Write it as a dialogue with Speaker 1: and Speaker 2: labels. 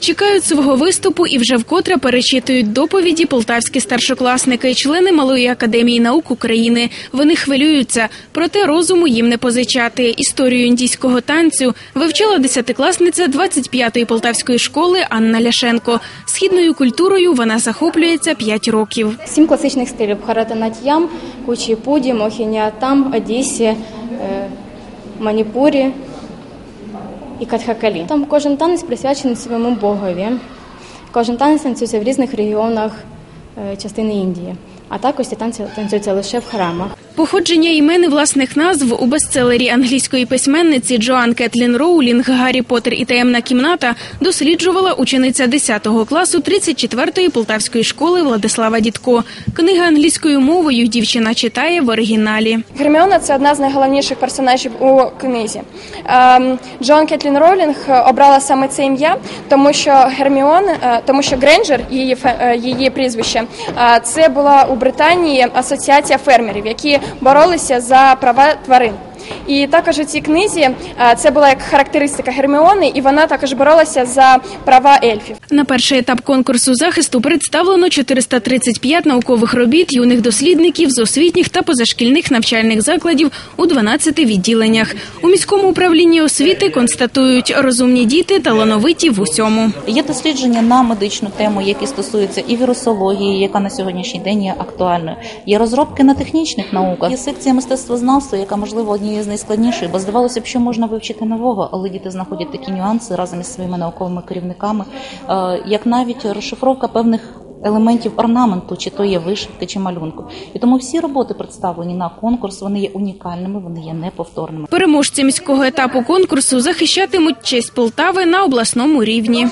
Speaker 1: Чекають свого виступу і вже вкотре перечитують доповіді полтавські старшокласники, члени Малої академії наук України. Вони хвилюються, проте розуму їм не позичати. Історію індійського танцю вивчала десятикласниця 25-ї полтавської школи Анна Ляшенко. Східною культурою вона захоплюється 5 років.
Speaker 2: Сім класичних стилів Харатанатьям, Кучіпуді, Мохініатам, Одесі, е, Маніпурі і Катхакалі. Там кожен танець присвячений своєму богові. Кожен танець танцюється в різних регіонах е, частини Індії, а також ці танці танцюються лише в храмах.
Speaker 1: Походження імен власних назв у бестселері англійської письменниці Джоан Кетлін Роулінг Гаррі Поттер і таємна кімната досліджувала учениця 10 класу 34-ї полтавської школи Владислава Дідко. Книга англійською мовою дівчина читає в оригіналі.
Speaker 3: Герміона це одна з найголовніших персонажів у книзі. Ем, Джон Кетлін Ролінг обрала саме це ім'я, тому що Герміон, е, тому що Грейнджер, її е, її прізвище, е, це була у Британії асоціація фермерів, які боролися за права тварин. І також у цій книзі е, це була як характеристика Герміони, і вона також боролася за права ельфів.
Speaker 1: На перший етап конкурсу захисту представлено 435 наукових робіт юних дослідників з освітніх та позашкільних навчальних закладів у 12 відділеннях. У міському управлінні освіти констатують розумні діти талановиті в усьому.
Speaker 4: Є дослідження на медичну тему, які стосуються і вірусології, яка на сьогоднішній день є актуальною. Є розробки на технічних науках. Є секція мистецтвознавства, яка можливо однією з найскладніших, бо здавалося б, що можна вивчити нового, але діти знаходять такі нюанси разом із своїми науковими керівниками, е, як навіть розшифровка певних. Елементів орнаменту, чи то є вишивки, чи малюнку, і тому всі роботи представлені на конкурс. Вони є унікальними, вони є неповторними.
Speaker 1: Переможці міського етапу конкурсу захищатимуть честь Полтави на обласному рівні.